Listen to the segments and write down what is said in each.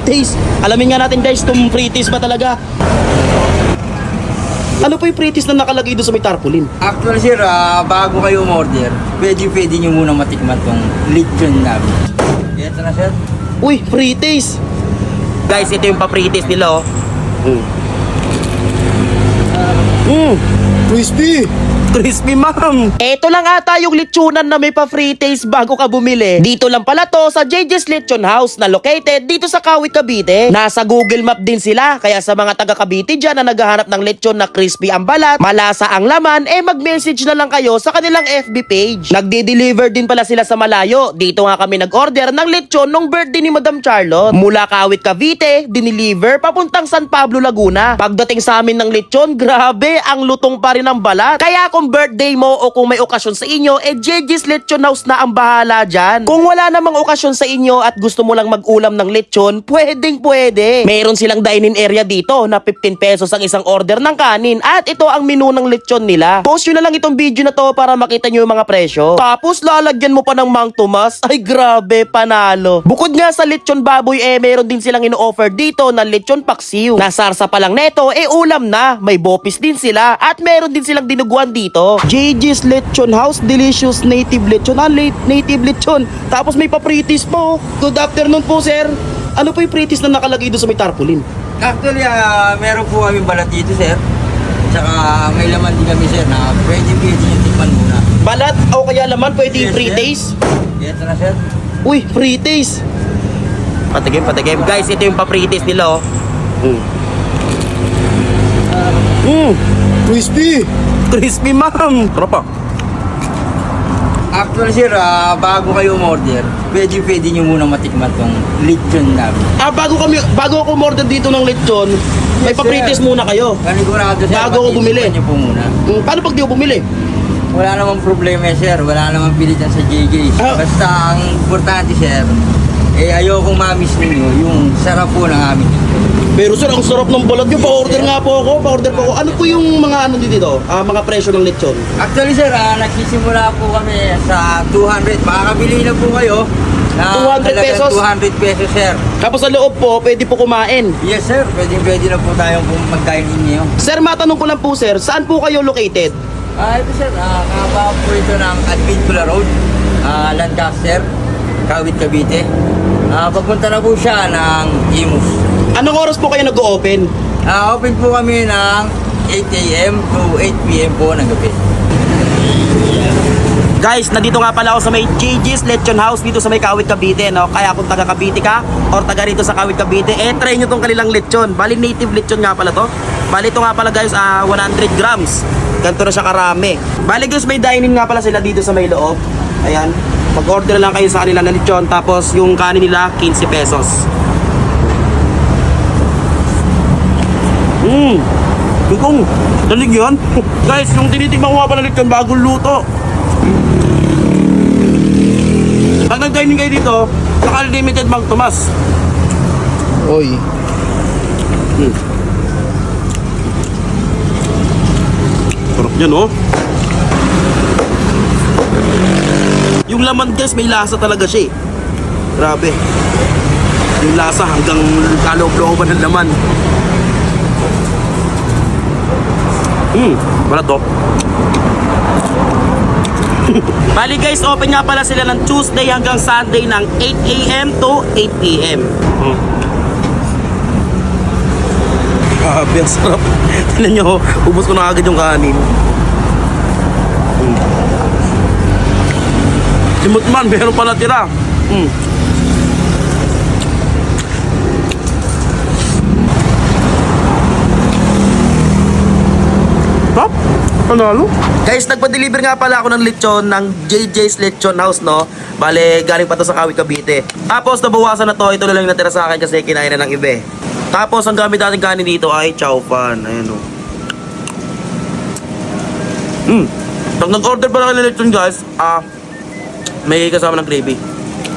taste. Alamin nga natin guys, free taste ba talaga? Ano po yung taste na nakalagay doon sa may tarpaulin? Actually sir, ah, bago kayo umorder, pwede pwede nyo muna matikman tong lechon namin. Ito na sir. Uy, taste. Guys, ito yung pa-free taste nila oh. Mm. Mm. Crispy! Crispy ma'am. Ito lang ata yung lechonan na may pa-free taste bago ka bumili. Dito lang pala to sa JJ's Lechon House na located dito sa Kawit, Cavite. Nasa Google Map din sila. Kaya sa mga taga Cavite dyan na naghahanap ng lechon na crispy ang balat, malasa ang laman, eh mag-message na lang kayo sa kanilang FB page. Nagde-deliver din pala sila sa malayo. Dito nga kami nag-order ng lechon nung birthday ni Madam Charlotte. Mula Kawit, Cavite, dineliver papuntang San Pablo, Laguna. Pagdating sa amin ng lechon, grabe, ang lutong pa rin ang balat. Kaya kung birthday mo o kung may okasyon sa inyo, eh JJ's Lechon House na ang bahala dyan. Kung wala namang okasyon sa inyo at gusto mo lang mag-ulam ng lechon, pwedeng pwede. Meron silang dining area dito na 15 pesos ang isang order ng kanin at ito ang menu ng lechon nila. Post nyo na lang itong video na to para makita nyo yung mga presyo. Tapos lalagyan mo pa ng Mang Tomas. Ay grabe, panalo. Bukod nga sa lechon baboy eh meron din silang ino-offer dito na lechon paksiw. Nasarsa pa lang neto eh ulam na. May bopis din sila at meron din silang dinuguan dito. JJ's Lechon House, delicious native lechon. Ah, late native lechon. Tapos may papritis po. Good afternoon po, sir. Ano po yung pritis na nakalagay doon sa may tarpaulin? Actually, ah, meron po kami balat dito sir. Tsaka may laman din kami sir na pwede pwede nyo tikman muna. Balat o kaya laman, pwede yung Yes, free sir. taste? Ito na sir. Uy, free taste. Patigim, patigim. Guys, ito yung taste nila, oh. Mm. Mm. Crispy! Crispy, ma'am. Tropa. Actually sir, ah, bago kayo umorder, pwede pwede nyo muna matikman tong lechon namin. Ah, bago kami, bago ako umorder dito ng lechon, may Yes, sir. taste muna kayo. Panigurado sir, Bago ako bumili. nyo po muna. Mm, paano pag di ako bumili? Wala namang problema sir, wala namang pilitan sa JJ's. Ah. Basta ang importante sir, eh ayokong mamis ninyo yung sarap po ng aming Pero sir, ang sarap ng balat nyo. Pa-order nga po ako. Pa-order po ako. Ano po yung mga ano dito? Ah, mga presyo ng lechon? Actually sir, ah, nagsisimula po kami sa 200. Makakabili na po kayo. Na 200 halagang pesos? 200 pesos sir. Tapos sa loob po, pwede po kumain. Yes sir, pwede pwede na po tayong mag-dine in niyo. Sir, matanong ko lang po sir, saan po kayo located? Ah, ito sir, ah, kakaba po ito ng Adventula Road, ah, Lancaster, Kawit, Cavite. Ah, papunta na po siya ng Imus. Anong oras po kayo nag-open? Ah, open po kami ng 8 a.m. to 8 p.m. po ng gabi. Guys, nandito nga pala ako sa may JJ's Lechon House dito sa may Kawit Cavite, no? Kaya kung taga Cavite ka or taga rito sa Kawit Cavite, eh try nyo tong kanilang lechon. Bali native lechon nga pala to. Bali ito nga pala guys, ah 100 grams. Ganito na siya karami. Bali guys, may dining nga pala sila dito sa may loob. Ayan. Mag-order lang kayo sa kanila na lechon tapos yung kanin nila 15 pesos. Kung dalig yan. Guys, yung tinitignan ko nga pala lechon bagong luto. Pag nag-dining kayo dito, saka unlimited Mang Tomas. Oy. Sarap yan, oh. Yung laman guys, may lasa talaga siya eh. Grabe. Yung lasa hanggang kaloob-looban ng laman. Hmm, to. Bali guys, open nga pala sila ng Tuesday hanggang Sunday ng 8 a.m. to 8 p.m. Hmm. Grabe, ang sarap. Tignan nyo, ubos ko na agad yung kanin. Mm. Limot man, meron pala tira. Mm. Panalo? Guys, nagpa-deliver nga pala ako ng lechon ng JJ's Lechon House, no? Bale, galing pa to sa Kawit, Cavite. Tapos, nabawasan na to. Ito na lang natira sa akin kasi kinain na ng iba. eh. Tapos, ang gamit natin kanin dito ay chow fan. Ayan, o. Hmm. Pag nag-order pala ng lechon, guys, ah, may kasama ng gravy.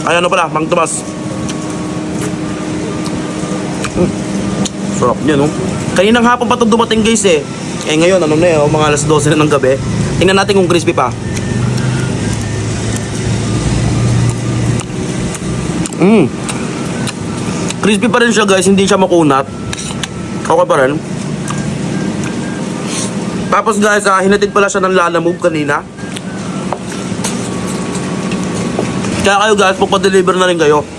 Ay, ano pala, Mang Tomas. Hmm. Sarap niya, no? Kaninang hapon pa ito dumating, guys, eh. Eh, ngayon, ano na eh, oh, mga alas 12 na ng gabi. Tingnan natin kung crispy pa. Mmm. Crispy pa rin siya guys, hindi siya makunat. Okay pa rin. Tapos guys, ah, hinatid pala siya ng Lala Move kanina. Kaya kayo guys, pupa-deliver na rin kayo.